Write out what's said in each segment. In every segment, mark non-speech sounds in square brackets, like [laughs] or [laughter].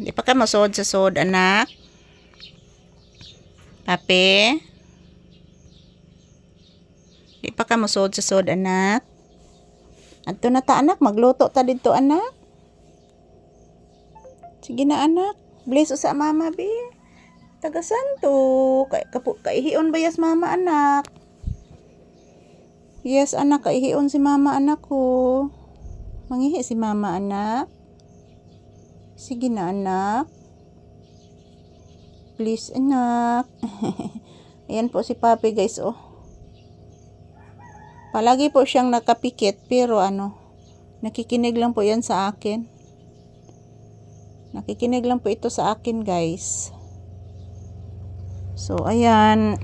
Di pa ka sa sod, anak. Pape. Di pa ka sa sod, anak. Adto na ta, anak. Magluto ta dito, anak. Sige na, anak. Bless sa mama, be. Taga santo. Kay, kapu, kaihion ba yas mama, anak? Yes, anak. Kaihion si mama, anak ko. Mangihi si mama, anak. Sige na, anak. Please, anak. [laughs] Ayan po si Papi, guys, oh. Palagi po siyang nakapikit, pero ano, nakikinig lang po yan sa akin. Nakikinig lang po ito sa akin, guys. So, ayan.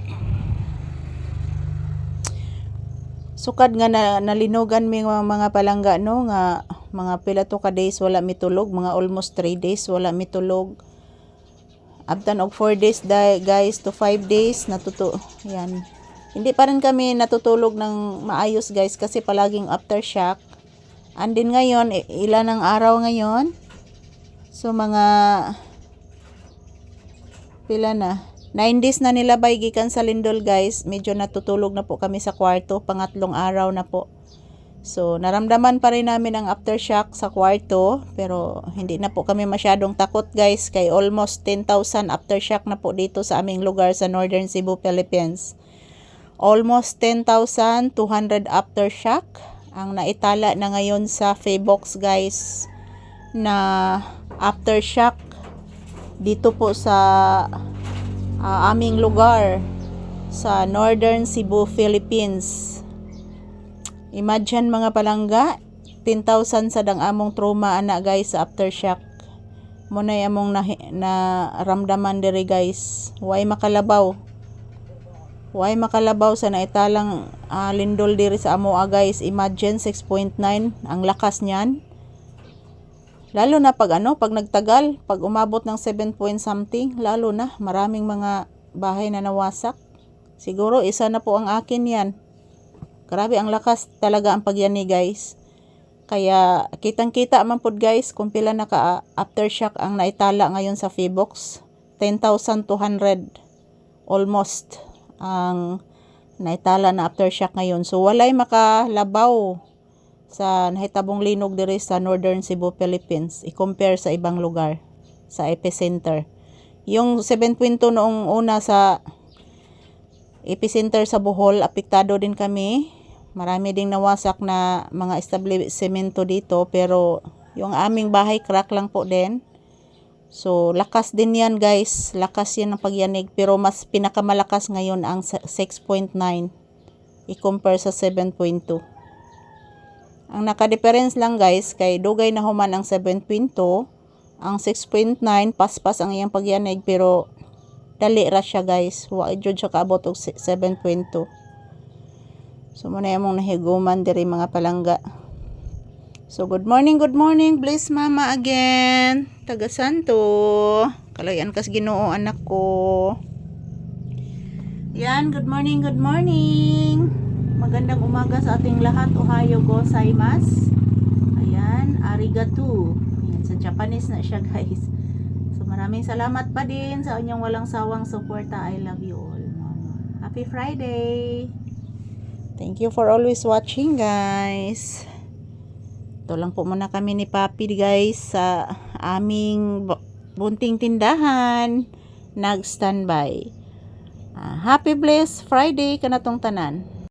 Sukad nga na nalinugan mi nga mga palangga no nga mga pila to ka days wala mitulog, mga almost 3 days wala mitulog. Abtan og 4 days da- guys to 5 days natuto. Yan. Hindi pa rin kami natutulog ng maayos guys kasi palaging aftershock. Andin ngayon, i- ilan ang araw ngayon? So mga pila na? 9 days na nilabay gikan sa lindol guys. Medyo natutulog na po kami sa kwarto. Pangatlong araw na po. So, naramdaman pa rin namin ang aftershock sa kwarto. Pero, hindi na po kami masyadong takot guys. Kay almost 10,000 aftershock na po dito sa aming lugar sa Northern Cebu, Philippines. Almost 10,200 aftershock ang naitala na ngayon sa Febox guys na aftershock dito po sa ah, aming lugar sa Northern Cebu, Philippines. Imagine mga palangga, 10,000 sa dang among trauma ana guys sa aftershock. Mo na among na, na ramdaman diri guys. Way makalabaw. Way makalabaw sa naitalang ah, lindol diri sa amo ah, guys. Imagine 6.9 ang lakas niyan. Lalo na pag ano, pag nagtagal, pag umabot ng 7 point something, lalo na maraming mga bahay na nawasak. Siguro isa na po ang akin yan. Grabe ang lakas talaga ang pagyani guys. Kaya kitang-kita man pod guys kung pila na ka aftershock ang naitala ngayon sa Febox. 10,200 almost ang naitala na aftershock ngayon. So walay makalabaw sa nahitabong linog diri sa Northern Cebu, Philippines. I-compare sa ibang lugar sa epicenter. Yung 7.2 noong una sa epicenter sa Bohol, apektado din kami. Marami ding nawasak na mga establishmento dito pero yung aming bahay crack lang po din. So, lakas din yan guys. Lakas yan ang pagyanig. Pero mas pinakamalakas ngayon ang 6.9 i-compare sa 7.2. Ang naka-difference lang guys, kay dugay na human ang 7.2, ang 6.9 paspas ang iyang pagyanig pero dali ra siya guys. Wa jud siya kaabot og 7.2. So muna among nahiguman diri mga palangga. So good morning, good morning. Bless mama again. Taga Santo. Kalayan kas Ginoo anak ko. Yan, good morning, good morning. Magandang umaga sa ating lahat. Ohayo gozaimasu. Ayan, arigato. Ayan, sa Japanese na siya guys. So maraming salamat pa din sa inyong walang sawang suporta. I love you all. Happy Friday! Thank you for always watching guys. Ito lang po muna kami ni Papi guys sa aming bu- bunting tindahan. Nag-standby. Ah, happy blessed Friday kanatong tanan.